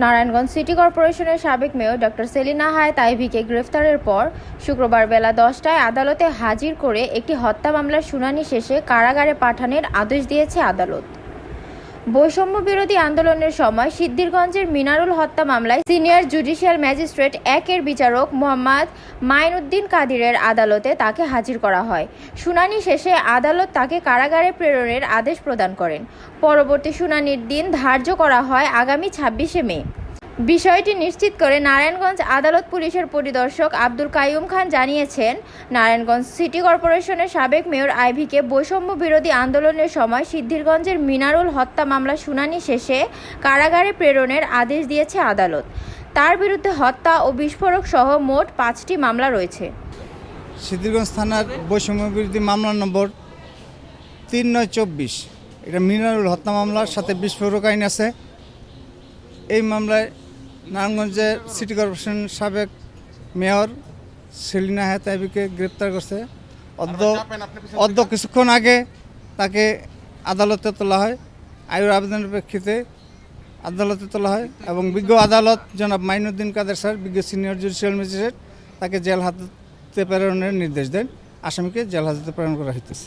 Narayanganj city কর্পোরেশনের সাবেক mayor doctor Selina হায় তাইভিকে গ্রেফতারের পর শুক্রবার বেলা দশটায় আদালতে হাজির করে একটি হত্যা মামলার শুনানি শেষে কারাগারে পাঠানোর আদেশ দিয়েছে আদালত। বৈষম্য বিরোধী আন্দোলনের সময় সিদ্ধিরগঞ্জের মিনারুল হত্যা মামলায় সিনিয়র জুডিশিয়াল ম্যাজিস্ট্রেট একের বিচারক মোহাম্মদ মাইনুদ্দিন কাদিরের আদালতে তাকে হাজির করা হয়। শুনানি শেষে আদালত তাকে কারাগারে প্রেরণের আদেশ প্রদান করেন। পরবর্তী শুনানির দিন ধার্য করা হয় আগামী ছাব্বিশে মে। বিষয়টি নিশ্চিত করে নারায়ণগঞ্জ আদালত পুলিশের পরিদর্শক আব্দুল কাইয়ুম খান জানিয়েছেন, নারায়ণগঞ্জ সিটি কর্পোরেশনের সাবেক মেয়র আইভিকে বৈষম্য বিরোধী আন্দোলনের সময় সিদ্ধিরগঞ্জের মিনারুল হত্যা মামলা শুনানি শেষে কারাগারে প্রেরণের আদেশ দিয়েছে আদালত। তার বিরুদ্ধে হত্যা ও বিস্ফোরক সহ মোট পাঁচটি মামলা রয়েছে। সিদ্ধিরগঞ্জ থানার বৈষম্য বিরোধী মামলা নম্বর তিন নয় চব্বিশ। এটা মিনারুল হত্যা মামলার সাথে বিস্ফোরক আইন আছে। এই মামলায় নারায়ণগঞ্জের সিটি কর্পোরেশন সাবেক মেয়র সেলিনা হেতাবিকে গ্রেপ্তার করছে। অদ্য অদ্য কিছুক্ষণ আগে তাকে আদালতে তোলা হয়। আয়ুর আবেদনের প্রেক্ষিতে আদালতে তোলা হয় এবং বিজ্ঞ আদালত জনাব মাইনুদ্দিন কাদের স্যার বিজ্ঞ সিনিয়র জুডিশিয়াল ম্যাজিস্ট্রেট তাকে জেল হাজতে প্রেরণের নির্দেশ দেন। আসামিকে জেল হাজতে প্রেরণ করা হইতেছে।